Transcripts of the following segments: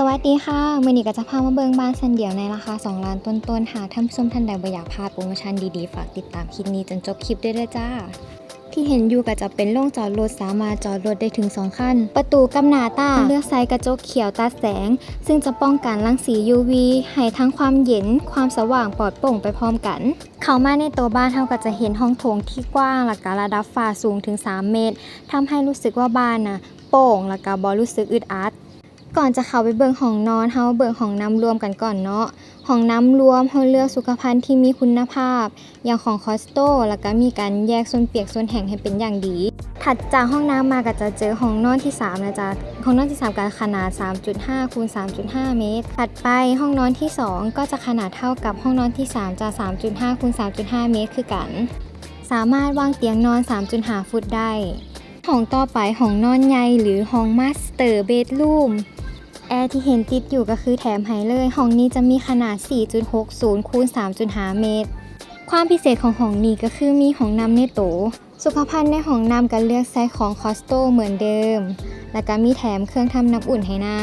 สวัสดีค่ะมือนี้ก็จะพามาเบิงบ้านสันเดียวในราคา 2 ล้านต้นๆหากท่านผู้ชมท่านใดบ่อยากพลาดโปรโมชั่นดีๆ ฝากติดตามคลิปนี้จนจบคลิปด้วยเด้อจ้า ที่เห็นอยู่ก็จะเป็นโล่งจอดรถสามารถจอดรถได้ถึง2คันประตูกับหน้าตาเลือกไซส์กระจกเขียวตาแสง ซึ่งจะป้องกันรังสี UV ให้ทั้งความเย็น ความสว่างปลอดโปร่งไปพร้อมกัน เข้ามาในตัวบ้านเท่าก็จะเห็นห้องโถงที่กว้างและกระดับฟ้าสูงถึง 3 เมตรทำให้รู้สึกว่าบ้านน่ะโปร่งและก็บ่รู้สึกอึดอัด ก่อนจะเข้าไปเบิ่งห้องนอนเฮาเบิ่งห้องน้ำรวมกันก่อนเนาะห้องน้ำรวมเฮาเลือกสุขภัณฑ์ที่มีคุณภาพ อย่างของคอสโตแล้วก็มีการแยกส่วนเปียกส่วนแห้งให้เป็นอย่างดี ถัดจากห้องน้ำมาก็จะเจอห้องนอนที่ 3 นะจ๊ะห้องนอนที่ 3ก็ขนาด 3.5คูณ3.5 เมตร ถัดไปห้องนอนที่ 2 ก็จะขนาดเท่ากับห้องนอนที่ 3จะ3.5คูณ3.5 เมตร คือกัน สามารถวางเตียงนอน 3.5 ฟุตได้ห้องต่อไปห้องนอนใหญ่หรือห้องมาสเตอร์เบดรูม แอร์ที่เห็นติดอยู่ก็คือแถมให้เลย ห้องนี้จะมีขนาด 4.60คูณ3.5 เมตร ความพิเศษของห้องนี้ก็คือมีห้องน้ำในโต สุขภัณฑ์ในห้องน้ำก็เลือกไซส์ของคอสโตเหมือนเดิม แล้วก็มีแถมเครื่องทำน้ำอุ่นให้น้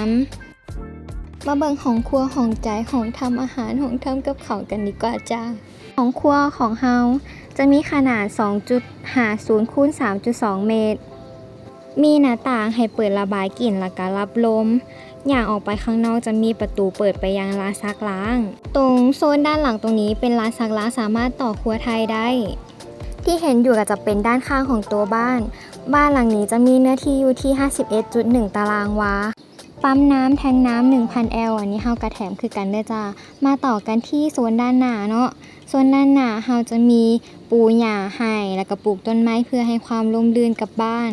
ำ มาเบิ่งของครัวของใจของทำอาหารของทำกับข้าวกันดีกว่าจ้าของครัวของเฮาจะมีขนาด 2.50คูณ3.2 เมตร มีหน้าต่างให้เปิดระบายกลิ่นและก็รับลม อย่างออกไปข้างนอกจะมีประตูเปิดไปยังร้านซักล้าง ตรงโซนด้านหลังตรงนี้เป็นร้านซักล้างสามารถต่อครัวไทยได้ ที่เห็นอยู่ก็จะเป็นด้านข้างของตัวบ้าน บ้านหลังนี้จะมีเนื้อที่อยู่ที่ 51.1 ตารางวาปั๊มน้ำแทงน้ำ1,000 แอลอันนี้เฮากระแถมคือกันได้อจ้า มาต่อกันที่โซนด้านหน้าเนาะโซนด้านหน้าเฮาจะมีปูหญ้าให้แล้วก็ปลูกต้นไม้เพื่อให้ความร่มรื่นกับบ้าน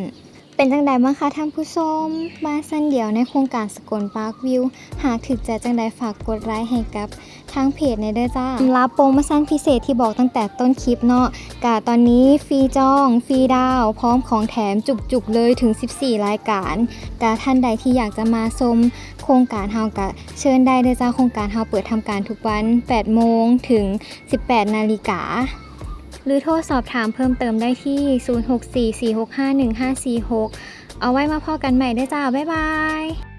เป็นจังใดบ้างคะท่านผู้ชมบ้าสั้นเดียวในโครงการสกลปาร์ควิว หากถึกใจจังใดฝากกดไลค์ให้กับทางเพจในเด้อจ้ารับโปรโมชั่นพิเศษที่บอกตั้งแต่ต้นคลิปเนาะกะตอนนี้ฟรีจอง ฟรีดาว พร้อมของแถมจุกๆเลยถึง 14 รายการกะท่านใดที่อยากจะมาชมโครงการเฮากะเชิญได้เด้อจ้าโครงการเฮาเปิดทำการทุกวัน 8 โมงถึง 18 นาฬิกา หรือโทรสอบถามเพิ่มเติมได้ที่ 0644651546 เอาไว้มาพอกันใหม่ได้อจ้า บ๊ายบาย